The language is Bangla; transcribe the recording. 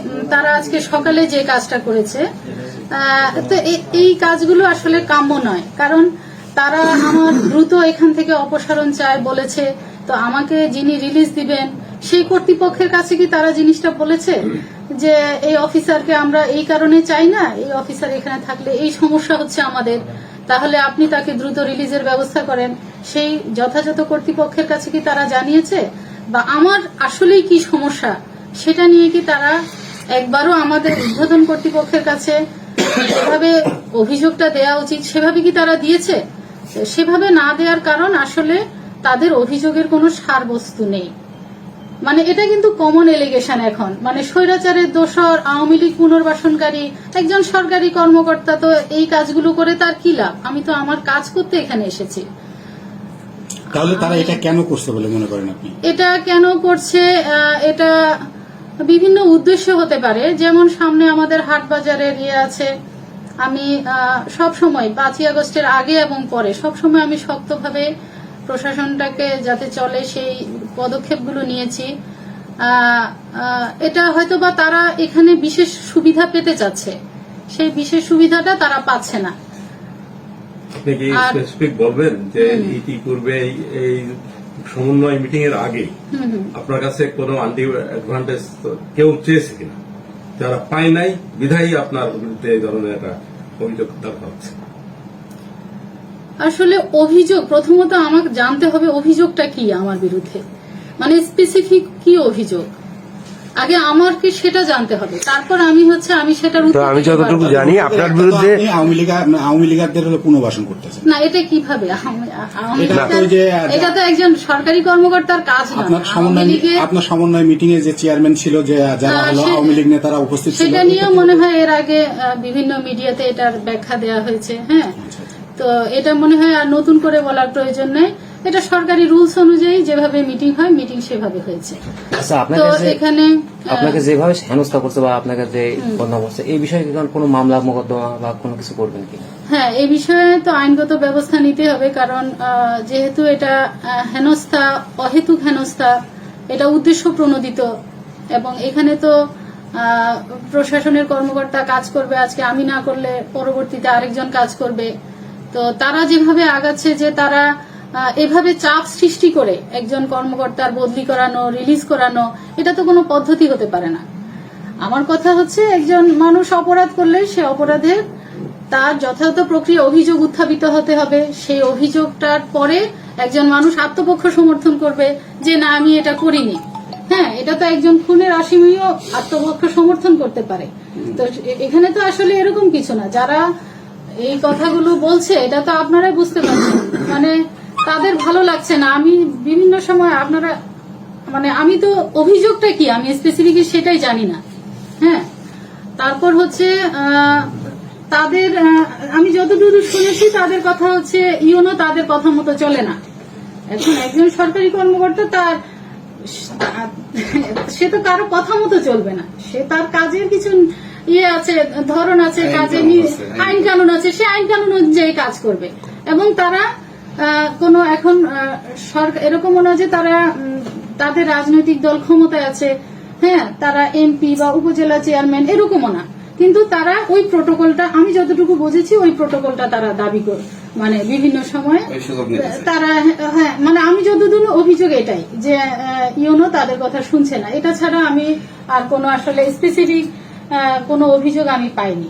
উম, তারা আজকে সকালে যে কাজটা করেছে তো এই কাজগুলো আসলে কাম্য নয়। কারণ তারা আমার দ্রুত এখান থেকে অপসারণ চায় বলেছে তো আমাকে যিনি রিলিজ দিবেন সেই কর্তৃপক্ষের কাছে কি তারা জিনিসটা বলেছে যে এই অফিসারকে আমরা এই কারণে চাই না? এই অফিসার এখানে থাকলে এই সমস্যা হচ্ছে আমাদের। তাহলে আপনি তাকে দ্রুত রিলিজের ব্যবস্থা করেন। সেই যথাযথ কর্তৃপক্ষের কাছে কি তারা জানিয়েছে? বা আমার আসলেই কি সমস্যা? সেটা নিয়ে কি তারা একবারও আমাদের উদ্বোধন কর্তৃপক্ষের কাছে যেভাবে অভিযোগটা দেওয়া উচিত, সেভাবে কি তারা দিয়েছে? সেভাবে না দেওয়ার কারণ আসলে তাদের অভিযোগের কোনো সারবস্তু নেই। মানে এটা কিন্তু কমন এলিগেশন এখন। মানে স্বৈরাচারের দোষর আওয়ামী লীগ পুনর্বাসনকারী একজন সরকারি কর্মকর্তা তো এই কাজগুলো করে তার কি লাভ? আমি তো আমার কাজ করতে এখানে এসেছি। তাহলে তারা এটা কেন করছে বলে মনে করেন আপনি? এটা কেন করছে? এটা বিভিন্ন উদ্দেশ্য হতে পারে। যেমন সামনে আমাদের হাট বাজারের ইয়ে আছে। আমি সব সময় পাঁচই আগস্টের আগে এবং পরে সব সময় আমি শক্তভাবে প্রশাসনটাকে যাতে চলে সেই পদক্ষেপগুলো নিয়েছি। এটা হয়তো বা তারা এখানে বিশেষ সুবিধা পেতে চাচ্ছে। সেই বিশেষ সুবিধাটা তারা পাচ্ছে না। আপনি কি স্পেসিফিক বলবেন যে ইতিপূর্বে এই- সমন্বয় মিটিং এর আগে আপনার কাছে কোনো আন্টি অ্যাডভান্টেজ কেউ চেয়েছে কিনা? যারা পায় নাই বিধায়ী আপনার বিরুদ্ধে এই ধরনের একটা অভিযোগ আসলে অভিযোগ প্রথমত আমাকে জানতে হবে অভিযোগটা কি আমার বিরুদ্ধে। মানে স্পেসিফিক কি অভিযোগ? আগে আমার কি সেটা জানতে হবে। তারপর আমি হচ্ছে আমি সেটার উত্তর আমি যতটুকু জানি আপনার বিরুদ্ধে আওয়ামী লীগ আওয়ামী লীগারদের হলো পুনর্বাসন করতেছেন না এটা কীভাবে? এটা তো একজন সরকারি কর্মকর্তার কাজ না। আপনার সমন্বয় আপনার সমন্বয় মিটিং এ যে চেয়ারম্যান ছিল যে যারা হলো আওয়ামী লীগ নেতারা উপস্থিত ছিল সেটা নিয়েও মনে হয় এর আগে আহ, বিভিন্ন মিডিয়াতে এটার ব্যাখ্যা দেওয়া হয়েছে হ্যাঁ। তো এটা মনে হয় আর নতুন করে বলার প্রয়োজন নেই। এটা সরকারি রুলস অনুযায়ী যেভাবে মিটিং হয় মিটিং সেভাবে হয়েছে। আচ্ছা তো আপনাকে এখানে আপনাকে যেভাবে হেনস্থা করছে বা আপনাকে যে বদনাম করছে এই বিষয়ে কোনো মামলা মোকদ্দমা বা কোনো কিছু করবেন কি? হ্যাঁ এই বিষয়ে তো আইনগত ব্যবস্থা নিতে হবে কারণ যেহেতু এটা হেনস্থা অহেতুক হেনস্থা এটা উদ্দেশ্য প্রণোদিত এবং এখানে তো প্রশাসনের কর্মকর্তা কাজ করবে আজকে আমি না করলে পরবর্তীতে আরেকজন কাজ করবে। তো তারা যেভাবে আগাচ্ছে যে তারা এভাবে চাপ সৃষ্টি করে একজন কর্মকর্তার বদলি করানো রিলিজ করানো, এটা তো কোনো পদ্ধতি হতে পারে না। আমার কথা হচ্ছে একজন মানুষ অপরাধ করলে সে অপরাধের তার যথাযথ প্রক্রিয়া অভিযোগ উত্থাপিত হতে হবে। সেই অভিযোগটার পরে একজন মানুষ আত্মপক্ষ সমর্থন করবে যে, না, আমি এটা করিনি। হ্যাঁ এটা তো একজন খুনের আসামিও আত্মপক্ষ সমর্থন করতে পারে। তো এখানে তো আসলে এরকম কিছু না। যারা এই কথাগুলো বলছে, এটা তো আপনারাই বুঝতে পারছেন। মানে তাদের ভালো লাগছে না। আমি বিভিন্ন সময় আপনারা মানে আমি তো অভিযোগটা কি? আমি স্পেসিফিক সেটাই জানি না। হ্যাঁ? তারপর হচ্ছে তাদের আমি যতদূর শুনেছি, তাদের কথা হচ্ছে, ইউনো তাদের কথা মতো চলে না। এখন একজন সরকারি কর্মকর্তা তার, সে তো কারও কথা মতো চলবে না। সে তার কাজের কিছু ইয়ে আছে ধরন আছে কাজে আইন কানুন। আছে সে আইন কানুন অনুযায়ী কাজ করবে। এবং তারা কোনো এখন সরকার এরকমও না যে তারা তাদের রাজনৈতিক দল ক্ষমতায় আছে। হ্যাঁ তারা এমপি বা উপজেলা চেয়ারম্যান এরকমও না। কিন্তু তারা ওই প্রোটোকলটা আমি যতটুকু বুঝেছি ওই প্রোটোকলটা তারা দাবি করে মানে বিভিন্ন সময় তারা হ্যাঁ মানে আমি যতদূর অভিযোগ এটাই যে ইউনো তাদের কথা শুনছে না। এটা ছাড়া আমি আর কোনো আসলে স্পেসিফিক কোনো অভিযোগ আমি পাইনি।